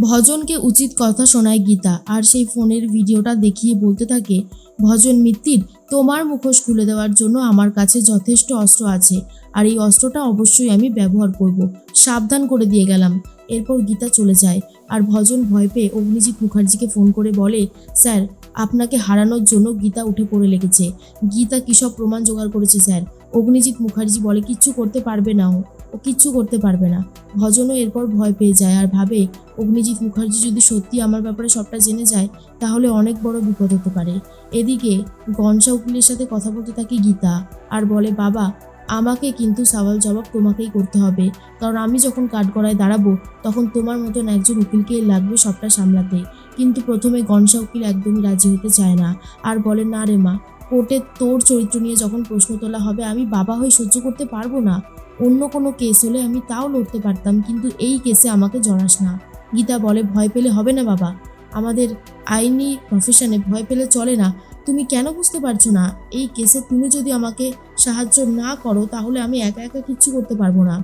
ভজনকে উচিত কথা শোনায় গীতা। আর সেই ফোনের ভিডিওটা দেখিয়ে বলতে থাকে, ভজন মিত্তির, তোমার মুখোশ খুলে দেওয়ার জন্য আমার কাছে যথেষ্ট অস্ত্র আছে। আর এই অস্ত্রটা অবশ্যই আমি ব্যবহার করব। সাবধান করে দিয়ে গেলাম। এরপর গীতা চলে যায়। আর ভজন ভয় পেয়ে অগ্নিজিৎ মুখার্জিকে ফোন করে বলে, স্যার, আপনাকে হারানোর জন্য গীতা উঠে পড়ে লেগেছে। গীতা কী সব প্রমাণ জোগাড় করেছে, স্যার? অগ্নিজিৎ মুখার্জি বলে, কিচ্ছু করতে পারবে না ও। কিচ্ছু করতে পারবে না। ভজনও এরপর ভয় পেয়ে যায় আর ভাবে, অগ্নিজিৎ মুখার্জি যদি সত্যি আমার ব্যাপারে সবটা জেনে যায়, তাহলে অনেক বড় বিপদ হতে পারে। এদিকে গনসা উকিলের সাথে কথা বলতে থাকে গীতা আর বলে, বাবা, আমাকে কিন্তু সওয়াল জবাব তোমাকেই করতে হবে। কারণ আমি যখন কাঠগড়ায় দাঁড়াবো, তখন তোমার মতন একজন উকিলকে লাগবে সবটা সামলাতে। কিন্তু প্রথমে গনসা উকিল একদমই রাজি হতে চায় না। আর বলে, না রে মা কোর্টে তোর চরিত্র নিয়ে যখন প্রশ্ন তোলা হবে, আমি বাবা হয়ে সহ্য করতে পারব না। অন্য কোনো কেস হলে আমি তাও লড়তে পারতাম, কিন্তু এই কেসে আমাকে জড়াস না। গীতা বলে, ভয় পেলে হবে না বাবা। আমাদের আইনি প্রফেশনে ভয় পেলে চলে না। তুমি কেন বুঝতে পারছ না? এই কেসে তুমি যদি আমাকে সাহায্য না করো, তাহলে আমি একা একা কিচ্ছু করতে পারব না।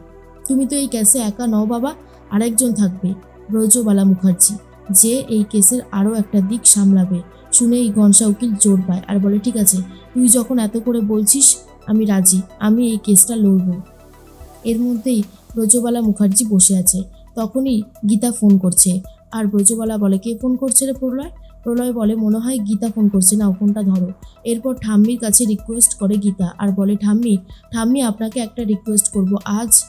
তুমি তো এই কেসে একা নও বাবা, আরেকজন থাকবে। ব্রজবালা মুখার্জি। যে এই কেসের আরও একটা দিক সামলাবে। শুনেই গনসা উকিল জোর পায় আর বলে, ঠিক আছে, তুই যখন এত করে বলছিস, আমি রাজি, আমি এই কেসটা লড়বো। এর মধ্যেই ব্রজবালা মুখার্জি বসে আছে। তখনই গীতা ফোন করছে। আর ব্রজবালা বলে, কে ফোন করছে রে প্রলয়? প্রলয় বলে, মনে হয় গীতা ফোন করছে না ফোনটা ধরো। এরপর ঠাম্মির কাছে রিকোয়েস্ট করে গীতা আর বলে, ঠাম্মি ঠাম্মি, আপনাকে একটা রিকোয়েস্ট করব। আজ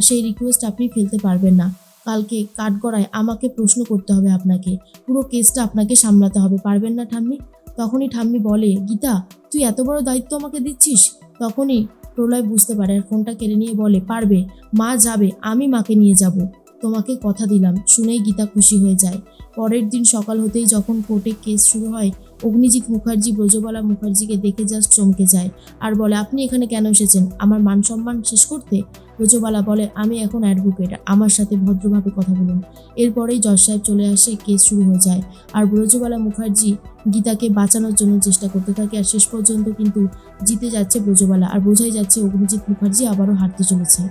সেই রিকোয়েস্ট আপনি ফেলতে পারবেন না। কালকে কাঠগড়ায় আমাকে প্রশ্ন করতে হবে আপনাকে। পুরো কেসটা আপনাকে সামলাতে হবে, পারবেন না ঠাম্মি? তখনই ঠাম্মি বলে, গীতা, তুই এত বড় দায়িত্ব আমাকে দিচ্ছিস? তখনই প্রলয় বুঝতে পারে আর ফোনটা কেড়ে নিয়ে বলে, পারবে, মা যাবে, আমি মাকে নিয়ে যাব। তোমাকে কথা দিলাম, শুনেই গীতা খুশি হয়ে যায়। পরের দিন সকাল হতেই যখন কোর্টে কেস শুরু হয়, অগ্নিজিৎ মুখার্জি, ব্রজবালা মুখার্জিকে দেখে জাস্ট চমকে যায়। আর বলে, আপনি এখানে কেন এসেছেন? আমার মান সম্মান শেষ করতে? ব্রজবালা বলে, আমি এখন অ্যাডভোকেট আমার সাথে ভদ্রভাবে কথা বলুন। এরপরেই জজ সাহেব চলে আসে, কেস শুরু হয়ে যায়। আর ব্রজবালা মুখার্জি গীতাকে বাঁচানোর জন্য চেষ্টা করতে থাকে, আর শেষ পর্যন্ত কিন্তু জিতে যাচ্ছে ব্রজবালা। আর বোঝাই যাচ্ছে অগ্নিজিৎ মুখার্জি আবারও হারতে চলেছে।